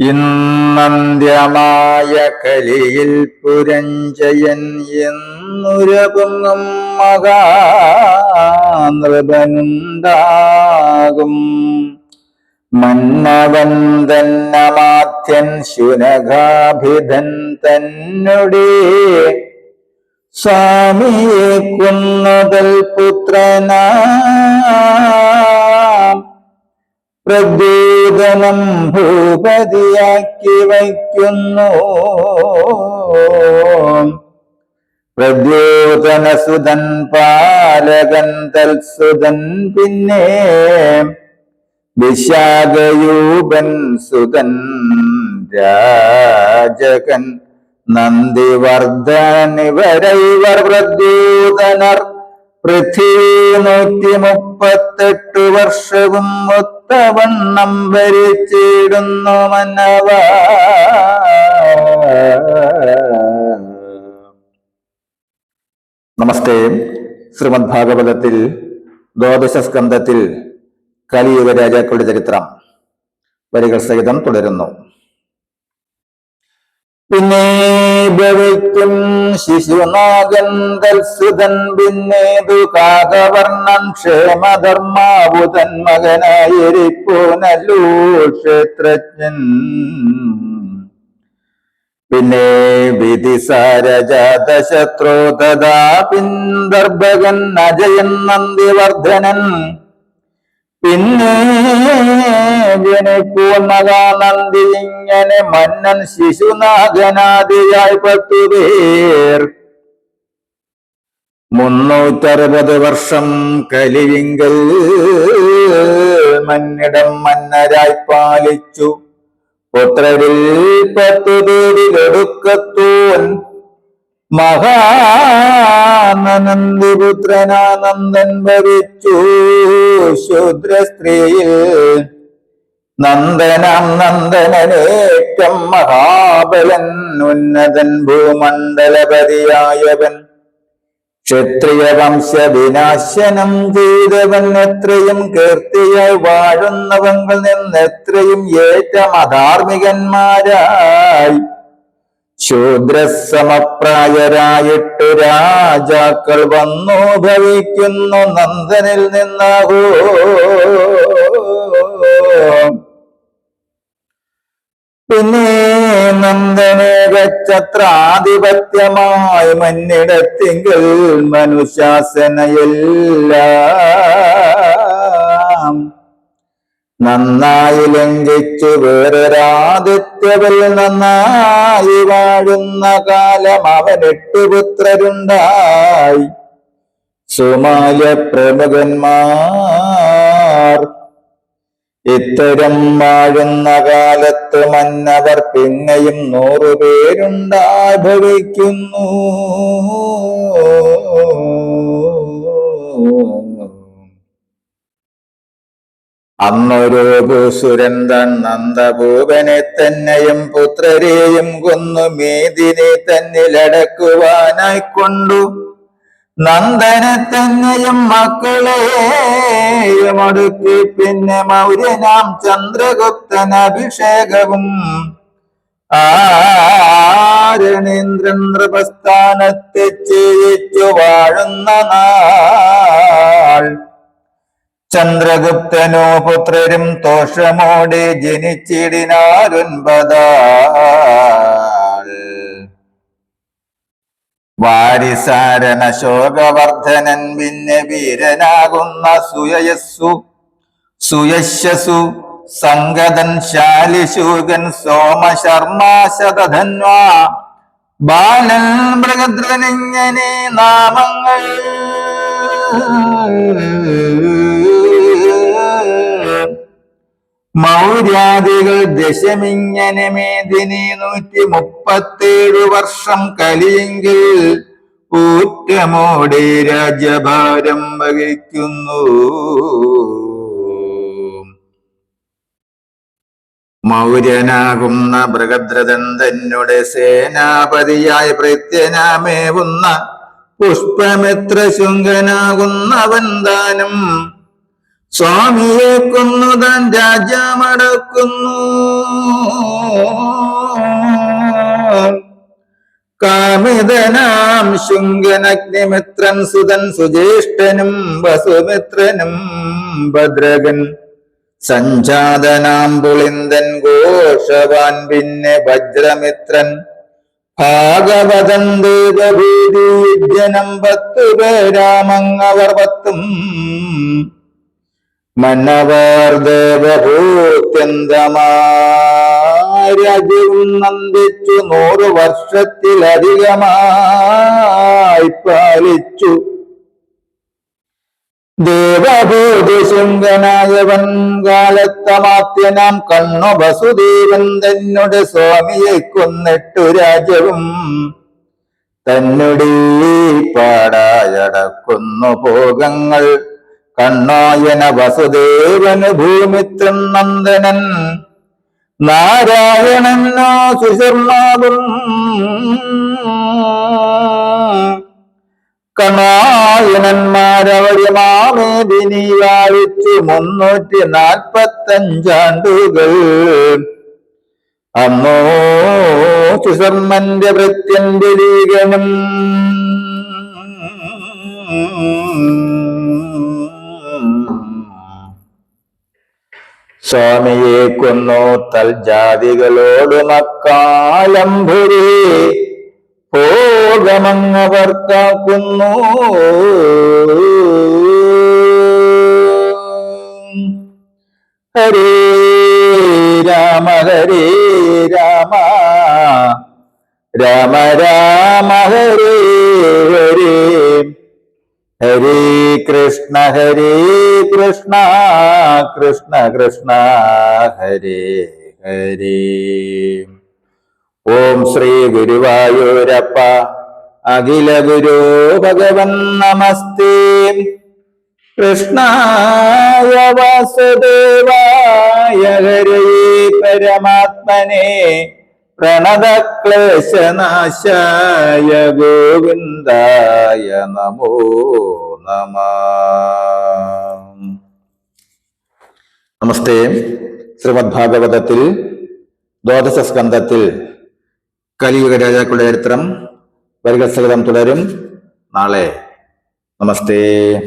ഇന്നന്ത്യമായ കലിയിൽ പുരഞ്ജയൻ എന്നുരപുങ്ങും മകാനൃപനുണ്ടാകും മന്നവൻ തന്നമാത്യൻ ശുനകാഭിധൻ തന്നുടേ. സ്വാമിയെ കുന്നതൽ പുത്രനാം. പ്രദ്യൂതനം ഭൂപതിയാക്കി വയ്ക്കുന്നു. പ്രദ്യൂതനസുതൻ പാലകൻ തൽസുതൻ പിന്നെ വിശാഖയൂപൻ സുതൻ രാജകൻ നന്ദിവർദ്ധനിവരൈവർ പ്രദ്യൂതനർ പൃഥ്വി മുപ്പത്തെട്ട് വർഷവും ഒത്തവണ്ണം ഭരിച്ചിടുന്നു മനവ. നമസ്തേ. ശ്രീമദ് ഭാഗവതത്തിൽ ദ്വാദശ സ്കന്ധത്തിൽ കലിയുഗ രാജാക്കളുടെ ചരിത്രം. വരികൾ സഹിതം തുടരുന്നു. പിന്നെ ഭവിക്കും തൽസുതൻ പിന്നേതു കാകവർണൻ ക്ഷേമധർമാവുതൻ മകനായിരിപ്പോനല്ലൂ ക്ഷേത്രജ്ഞൻ. പിന്നെ വിധിസാരജാതശത്രോ തഥാ പിന്ദർഭകൻ അജയൻ നന്ദിവർദ്ധനൻ. പിന്നെ ജനിപ്പൂർണകാനന്ദി ഇങ്ങനെ മന്നൻ ശിശുനാഥനാദിയായി പത്തുപേർ മുന്നൂറ്ററുപത് വർഷം കലിവിങ്കൽ മന്നിടം മന്നരായി പാലിച്ചു. പുത്രരിൽ പത്തു പേരിലൊടുക്കത്തോൻ മഹാനന്ദിപുത്രനാനന്ദൻ ഭരിച്ചു ശൂദ്ര സ്ത്രീയിൽ നന്ദനം നന്ദനേറ്റം മഹാബലൻ ഉന്നതൻ ഭൂമണ്ഡലപതിയായവൻ. ക്ഷത്രിയ വംശ വിനാശനം ചെയ്തവൻ എത്രയും കീർത്തിയായി വാഴുന്നവങ്ങൾ നിന്ന് എത്രയും ഏറ്റം അധാർമികന്മാരായി. ശൂദ്രസമപ്രായരായിട്ടു രാജാക്കൾ വന്നു ഭവിക്കുന്നു നന്ദനിൽ നിന്നാകൂ. പിന്നെ നന്ദനെ ഗച്ഛത്രാധിപത്യമായി മന്നിടത്തിങ്കിൽ മനുശാസനയെല്ലാം നന്നായി ലംഘിച്ചു വേറൊരാദിത്യവിൽ നന്നായി വാഴുന്ന കാലം അവൻ എട്ടു പുത്രരുണ്ടായി. സുമാല പ്രമുഖന്മാർ ഇത്തരം വാഴുന്ന കാലത്ത് മന്നവർ പിന്നെയും നൂറുപേരുണ്ടായി ഭവിക്കുന്നു. അന്നൊരു ഭൂസുരന്തൻ നന്ദഭൂപനെ തന്നെയും പുത്രരെയും കൊന്നു. മേദിനെ തന്നിലടക്കുവാനായി കൊണ്ടു. നന്ദനെ തന്നെയും മക്കളെയും അടുക്കി. പിന്നെ മൗര്യനാം ചന്ദ്രഗുപ്തൻ അഭിഷേകവും. ആരണേന്ദ്രൻ നൃപസ്ഥാനത്തെ ചെയ്യിച്ചു വാഴുന്ന നാൾ. ചന്ദ്രഗുപ്തനോ പുത്രരും തോഷമോടെ ജനിച്ചിടിനാരുൻപത വാരിസാരന ശോകവർദ്ധനൻ പിന്നെ വീരനാകുന്ന സുയസ്സു സുയശസു സംഗതൻ ശാലിശൂകൻ സോമശർമാശതധന്വാ ബാലൻ മൃഗദ്രനിങ്ങനെ നാമങ്ങൾ മൗര്യാദികൾ ദശമിങ്ങനെ മേദിനി നൂറ്റി മുപ്പത്തേഴു വർഷം കലിയെങ്കിൽ ഊറ്റമോടെ രാജഭാരം വഹിക്കുന്നു. മൗര്യനാകുന്ന ബൃഹദ്രഥൻ തന്നെ സേനാപതിയായി പ്രത്യനാമേവുന്ന പുഷ്പമിത്ര ശുങ്കനാകുന്നവൻ താനും സ്വാമിയെ കൊന്നു താൻ രാജ്യമടക്കുന്നു. കാമിതനാം ശുംഗനഗ്നിമിത്രൻ സുതൻ സുജ്യേഷ്ഠനും വസുമിത്രനും ഭദ്രകൻ. സഞ്ജാതനാം പുളിന്ദൻ ഘോഷവാൻ പിന്നെ വജ്രമിത്രൻ. ഭാഗവതൻ ദേവഭൂതി ജനം പത്തു പേരാമങ്ങവർ പത്തും. മന്നവർ ദേവഭൂത്യന്തമാരാജ്യവും നന്ദിച്ചു നൂറു വർഷത്തിലധികമായി പാലിച്ചു. ദേവഭൂതിശൃംഗനായവൻ കാലത്തമാത്യനാം കണ്ണു വസുദേവൻ തന്നെ സ്വാമിയെ കൊന്നിട്ടു രാജവും തന്നുടീ പാടായടക്കുന്നു ഭോഗങ്ങൾ. കണ്ണായന വസുദേവന് ഭൂമി നന്ദനൻ നാരായണനോ സുശർമാകും കണായനന്മാരവര് മാമേദിനി വാഴിച്ചു മുന്നൂറ്റി നാൽപ്പത്തഞ്ചാണ്ടുകൾ അന്നോ സുശർമ്മന്റെ വൃത്യന്റെ ലീഗനും സ്വാമിയെ കൊന്നു തൽജാതികളോട് മക്കാലം ഭുരി. ഭോഗമങ്ങവർക്കാക്കുന്നു. ഹരേ രാമ ഹരേ രാമ. രാമ രാമ ഹരേ ഹരേ. ഹരേ കൃഷ്ണ ഹരേ കൃഷ്ണ കൃഷ്ണ കൃഷ്ണ ഹരേ ഹരേ. ഓം ശ്രീ ഗുരുവായൂരപ്പ അഖില ഗുരു ഭഗവൻ നമസ്തേ. കൃഷ്ണായ വാസുദേവായ ഹരേ പരമാത്മനെ. പ്രണതക്ലേശനാശായ ഗോവിന്ദായ നമോ നമ. നമസ്തേ. ശ്രീമദ് ഭാഗവതത്തിൽ ദ്വാദശ സ്കന്ധത്തിൽ കലിയുഗ രാജാക്കളുടെ ചരിത്രം വരികസഹിതം തുടരും. നാളെ. നമസ്തേ.